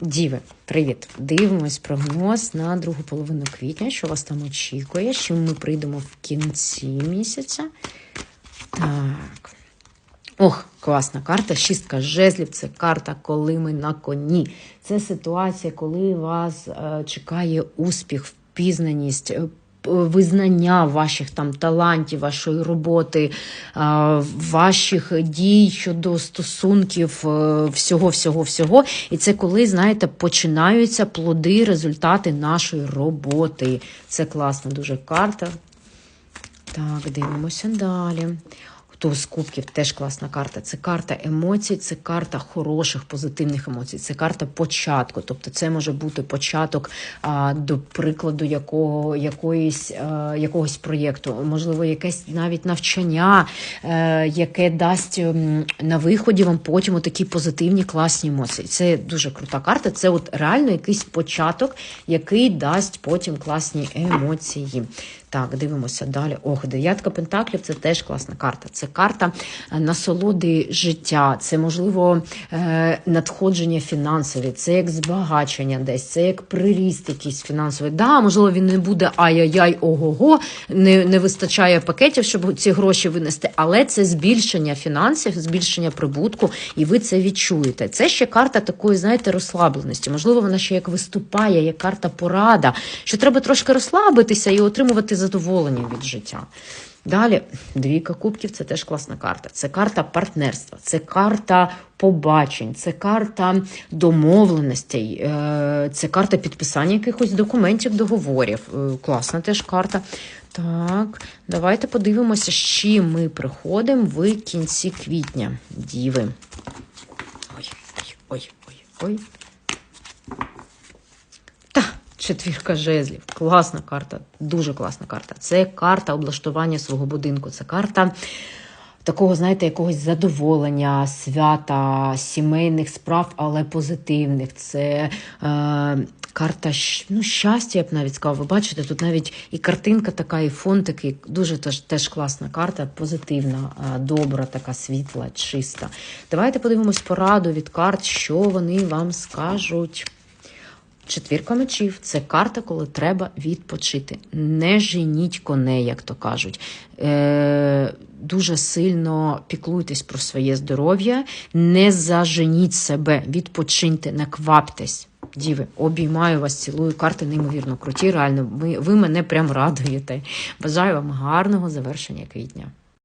Діви, привіт! Дивимось прогноз на другу половину квітня, що вас там очікує, що ми прийдемо в кінці місяця. Так. Ох, класна карта. Шістка жезлів це карта, коли ми на коні. Це ситуація, коли вас е, чекає успіх, впізнаність. Визнання ваших там талантів, вашої роботи, е, ваших дій щодо стосунків, е, всього, всього, всього. І це коли, знаєте, починаються плоди, результати нашої роботи. Це класна дуже карта. Так, дивимося далі. Хто з кубків теж класна карта. Це карта емоцій, це карта хороших, позитивних емоцій, це карта початку. Тобто це може бути початок, а, до прикладу, якого, якоїсь, а, якогось проєкту, можливо, якесь навіть навчання, е, яке дасть на виході вам потім такі позитивні класні емоції. Це дуже крута карта. Це от реально якийсь початок, який дасть потім класні емоції. Так, дивимося далі. Ох, дев'ятка пентаклів це теж класна карта. Це карта е, насолоди життя, це можливо е, надходження фінансові, це як збагачення десь, це як приріст якийсь фінансовий. Да, можливо, він не буде ай-яй-яй, ого-го, не, не вистачає пакетів, щоб ці гроші винести, але це збільшення фінансів, збільшення прибутку, і ви це відчуєте. Це ще карта такої, знаєте, розслабленості. Можливо, вона ще як виступає, як карта порада, що треба трошки розслабитися і отримувати задоволення від життя. Далі, двійка кубків це теж класна карта. Це карта партнерства, це карта побачень, це карта домовленостей, е, це карта підписання якихось документів, договорів. Е, Класна теж карта. Так, давайте подивимося, з чим ми приходимо в кінці квітня. Діви. Ой, ой, ой, ой, ой. Четвірка жезлів. Класна карта, дуже класна карта. Це карта облаштування свого будинку. Це карта такого, знаєте, якогось задоволення, свята, сімейних справ, але позитивних. Це е, карта ну, щастя, я б навіть сказала. Ви бачите, тут навіть і картинка така, і фон такий. Дуже теж, теж класна карта, позитивна, е, добра, така світла, чиста. Давайте подивимось пораду від карт, що вони вам скажуть. Четвірка мечів це карта, коли треба відпочити. Не женіть коней, як то кажуть. Е, дуже сильно піклуйтесь про своє здоров'я, не заженіть себе, відпочиньте, не кваптесь. Діви, обіймаю вас, цілую. Карти неймовірно круті. Реально, ви, ви мене прям радуєте. Бажаю вам гарного завершення квітня.